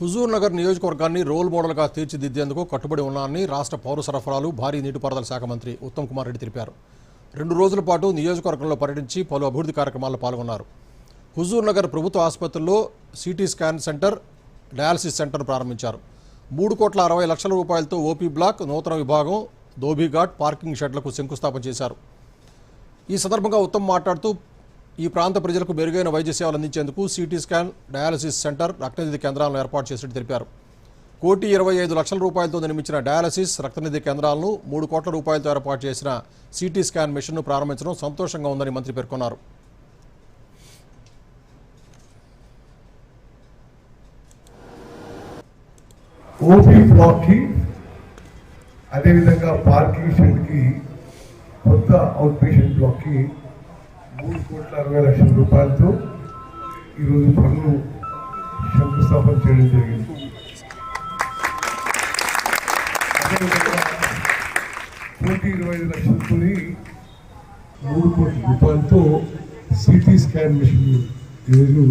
హుజూర్ నగర్ నియోజకవర్గాన్ని రోల్ మోడల్గా తీర్చిదిద్దేందుకు కట్టుబడి ఉన్నానని రాష్ట్ర పౌర సరఫరాలు భారీ నీటిపారుదల శాఖ మంత్రి ఉత్తమ్ కుమార్ రెడ్డి తెలిపారు. రెండు రోజుల పాటు నియోజకవర్గంలో పర్యటించి పలు అభివృద్ధి కార్యక్రమాల్లో పాల్గొన్నారు. హుజూర్ నగర్ ప్రభుత్వ ఆసుపత్రిలో CT scan centre dialysis centre ప్రారంభించారు. మూడు కోట్ల అరవై లక్షల రూపాయలతో ఓపీ బ్లాక్ నూతన విభాగం ధోబీఘాట్ పార్కింగ్ షెడ్లకు శంకుస్థాపన చేశారు. ఈ సందర్భంగా ఉత్తమ్ మాట్లాడుతూ ఈ ప్రాంత ప్రజలకు మెరుగైన వైద్య సేవలు అందించేందుకు సిటీ స్కాన్ డయాలసిస్ సెంటర్ రక్తనిధి కేంద్రాలను ఏర్పాటు చేసినట్టు తెలిపారు. కోటి ఇరవై ఐదు లక్షల రూపాయలతో నిర్మించిన డయాలసిస్ రక్తనిధి కేంద్రాలను మూడు కోట్ల రూపాయలతో ఏర్పాటు చేసిన సిటీ స్కాన్ మిషన్ను ప్రారంభించడం సంతోషంగా ఉందని మంత్రి పేర్కొన్నారు. ఓపీ బ్లాక్కి అదేవిధంగా పార్కింగ్ షెడ్కి కొత్త అవుట్ పేషెంట్ బ్లాక్కి మూడు కోట్ల అరవై లక్షల రూపాయలతో ఈరోజు పనులు శంకుస్థాపన చేయడం జరిగింది. అదేవిధంగా కోటి ఇరవై ఐదు లక్షలతో మూడు కోట్ల రూపాయలతో సిటీ స్కాన్ మిషన్ ఈరోజు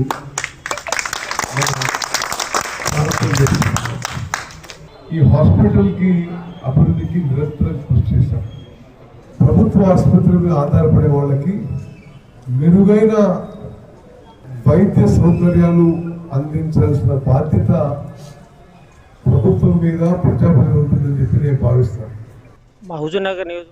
ఈ హాస్పిటల్కి అభివృద్ధికి నిరంతరం కృషి చేశాం ప్రభుత్వ ఆసుపత్రి మీద ఆధారపడే వాళ్ళకి మెరుగైన వైద్య సౌకర్యాలు అందించాల్సిన బాధ్యత ప్రభుత్వం మీద ప్రజాప్రతినిధులు ఉంటుందని చెప్పి నేను భావిస్తాను. మా హుజూర్ న్యూస్